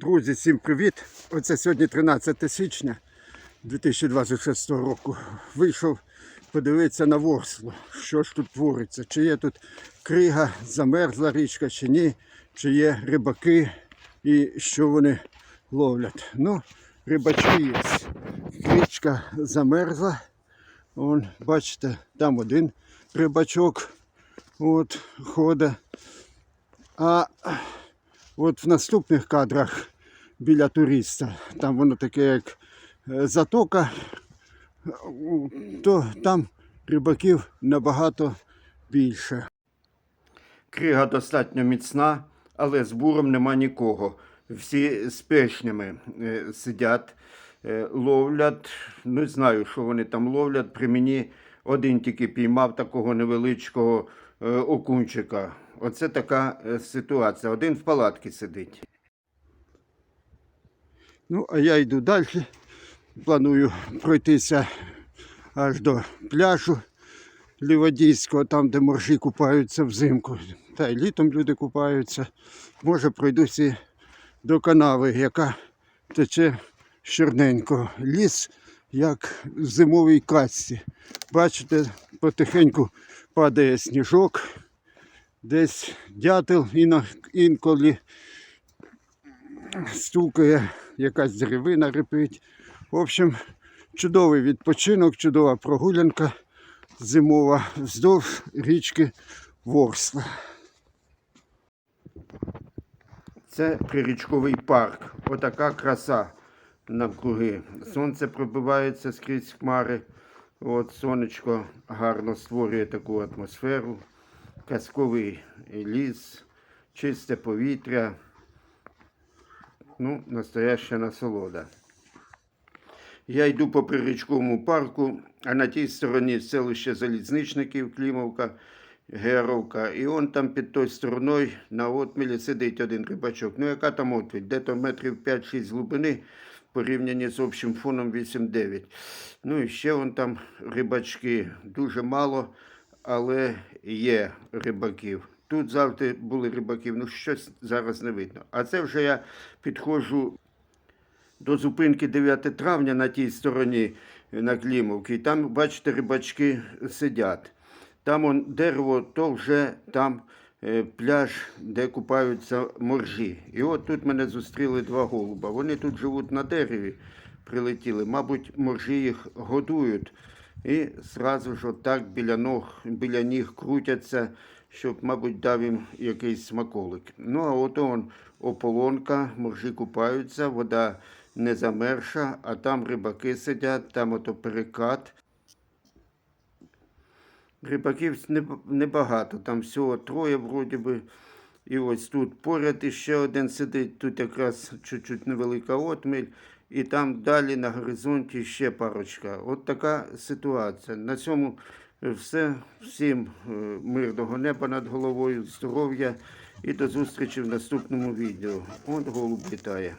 Друзі, всім привіт! Оце сьогодні 13 січня 2026 року. Вийшов подивитися на Ворсло, що ж тут твориться. Чи є тут крига, замерзла річка, чи ні, чи є рибаки і що вони ловлять. Ну, рибачки є. Річка замерзла. Вон, бачите, там один рибачок от, ходить. А от в наступних кадрах біля туриста, там воно таке як е, затока, то там рибаків набагато більше. Крига достатньо міцна, але з буром нема нікого. Всі з пешнями е, сидять, е, ловлять. Не знаю, що вони там ловлять. При мені один тільки піймав такого невеличкого е, окунчика. Оце така е, ситуація. Один в палатці сидить. Ну, а я йду далі. Планую пройтися аж до пляжу Ліводійського, там, де моржі купаються взимку. Та й літом люди купаються. Може, пройдуся до канави, яка тече з. Ліс, як в зимовій касці. Бачите, потихеньку падає сніжок. Десь дятел інколи стукає, якась деревина репить. В общем, чудовий відпочинок, чудова прогулянка зимова вздовж річки Ворсла. Це прирічковий парк. Отака краса навкруги. Сонце пробивається скрізь хмари. От сонечко гарно створює таку атмосферу. Казковий ліс, чисте повітря. Ну, настояща насолода. Я йду по прирічковому парку, а на тій стороні селище Залізничників, Клімовка, Геровка. І он там під тою стороною на отмілі сидить один рибачок. Ну, яка там отвіль? Де-то метрів 5-6 глибини, порівняні з общим фоном 8-9. Ну і ще вон там рибачки. Дуже мало, але є рибаків. Тут завжди були рибаків, ну щось зараз не видно. А це вже я підходжу до зупинки 9 травня на тій стороні е, на Клімовці. Там, бачите, рибачки сидять. Там он дерево, то вже там е, пляж, де купаються моржі. І от тут мене зустріли два голуба. Вони тут живуть на дереві, прилетіли. Мабуть, моржі їх годують. І зразу ж отак біля ног, біля ніг крутяться, щоб, мабуть, дав їм якийсь смаколик. Ну, а от он ополонка, моржі купаються, вода не замерша, а там рибаки сидять, там ото перекат. Рибаків небагато, там всього троє вроді би. І ось тут поряд іще один сидить, тут якраз чуть-чуть невелика отміль, і там далі на горизонті ще парочка. От така ситуація. На цьому е, все. Всім е, мирного неба над головою, здоров'я і до зустрічі в наступному відео. От голуб літає.